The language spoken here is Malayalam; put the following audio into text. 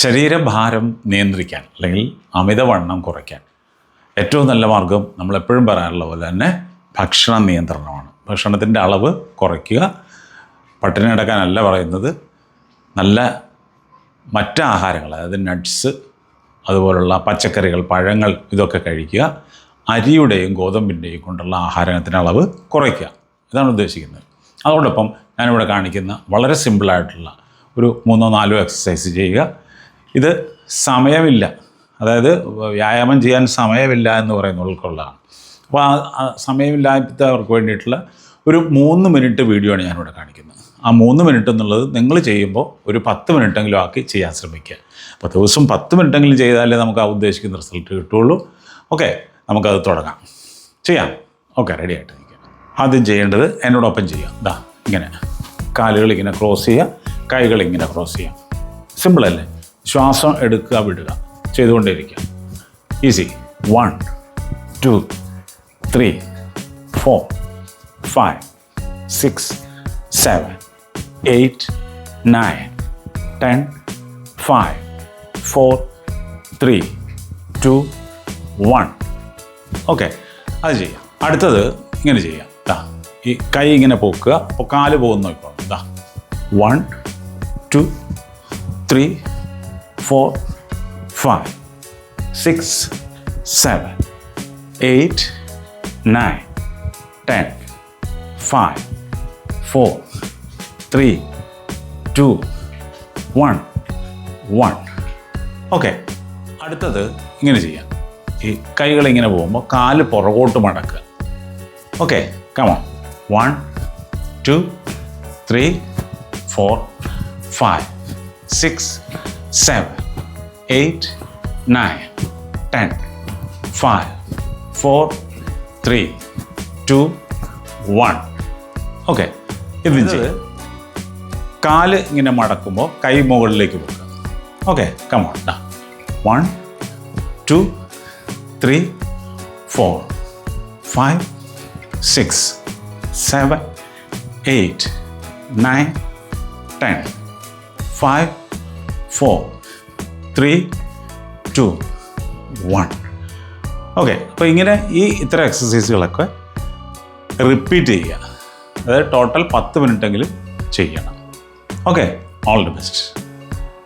ശരീരഭാരം നിയന്ത്രിക്കാൻ അല്ലെങ്കിൽ അമിതവണ്ണം കുറയ്ക്കാൻ. ഏറ്റവും നല്ല മാർഗം നമ്മളെപ്പോഴും പറയാറുള്ള പോലെ തന്നെ ഭക്ഷണ നിയന്ത്രണമാണ്. ഭക്ഷണത്തിന്റെ അളവ് കുറയ്ക്കുക. പട്ടിണി കിടക്കാനല്ല പറയുന്നത്. നല്ല മറ്റ് ആഹാരങ്ങൾ അതായത് നട്ട്സ് അതുപോലുള്ള പച്ചക്കറികൾ പഴങ്ങൾ ഇതൊക്കെ കഴിക്കുക. അരിയുടെയും ഗോതമ്പിന്റെയും കൊണ്ടുള്ള ആഹാരത്തിന്റെ അളവ് കുറയ്ക്കുക. ഇതാണ് ഉദ്ദേശിക്കുന്നത്. അതോടൊപ്പം ഞാനിവിടെ കാണിക്കുന്ന വളരെ സിമ്പിളായിട്ടുള്ള ഒരു മൂന്നോ നാലോ എക്സസൈസ് ചെയ്യുക. ഇത് സമയമില്ല. അതായത് വ്യായാമം ചെയ്യാൻ സമയമില്ല എന്ന് പറയുന്നവർക്കുള്ളതാണ് അപ്പോൾ ആ സമയമില്ലാത്തവർക്ക് വേണ്ടിയിട്ടുള്ള ഒരു മൂന്ന് മിനിറ്റ് വീഡിയോ ആണ് ഞാനിവിടെ കാണിക്കുന്നത്. ആ മൂന്ന് മിനിറ്റ് എന്നുള്ളത് നിങ്ങൾ ചെയ്യുമ്പോൾ ഒരു പത്ത് മിനിറ്റെങ്കിലും ആക്കി ചെയ്യാൻ ശ്രമിക്കുക. അപ്പോൾ ദിവസം പത്ത് മിനിറ്റെങ്കിലും ചെയ്താലേ നമുക്ക് ആ ഉദ്ദേശിക്കുന്ന റിസൾട്ട് കിട്ടുള്ളൂ ഓക്കെ നമുക്കത് തുടങ്ങാം. ചെയ്യാം. ഓക്കെ റെഡി ആയിട്ട് നിൽക്കാം ആദ്യം ചെയ്യേണ്ടത് എന്നോടൊപ്പം ചെയ്യാം ഇതാ ഇങ്ങനെ. കാലുകൾ ഇങ്ങനെ ക്രോസ് ചെയ്യുക. കൈകൾ ഇങ്ങനെ ക്രോസ് ചെയ്യാം സിമ്പിൾ അല്ലേ? ശ്വാസം എടുക്കുക വിടുക ചെയ്തുകൊണ്ടേയിരിക്കുക. Easy one two three four five six seven eight nine ten five four three two one okay അത് ചെയ്യാം. അടുത്തത് ഇങ്ങനെ ചെയ്യാം. ദാ ഈ കൈ ഇങ്ങനെ പോക്കുക. അപ്പോൾ കാൽ പോകുന്നു ഇപ്പോൾ ഇതാ one two three four five six seven eight nine ten five four three two one one okay അടുത്തത് ഇങ്ങനെ ചെയ്യാം. ഈ കൈകൾ ഇങ്ങനെ പോകുമ്പോൾ കാൽ പുറകോട്ട് മടക്കുക. Okay come on one two three four five six seven eight, nine, ten, five, four, three, two, one. Okay ഇതും ചെയ്ത് കാൽ ഇങ്ങനെ മടക്കുമ്പോൾ കൈ മുകളിലേക്ക് വെക്കുക. ഓക്കെ കമോൺ ഡാ one two three four five six seven eight nine ten five four three two one okay അപ്പോൾ ഇങ്ങനെ ഈ ഇത്ര എക്സസൈസുകളൊക്കെ റിപ്പീറ്റ് ചെയ്യുക. അതായത് ടോട്ടൽ പത്ത് മിനിറ്റെങ്കിലും ചെയ്യണം. Okay all the best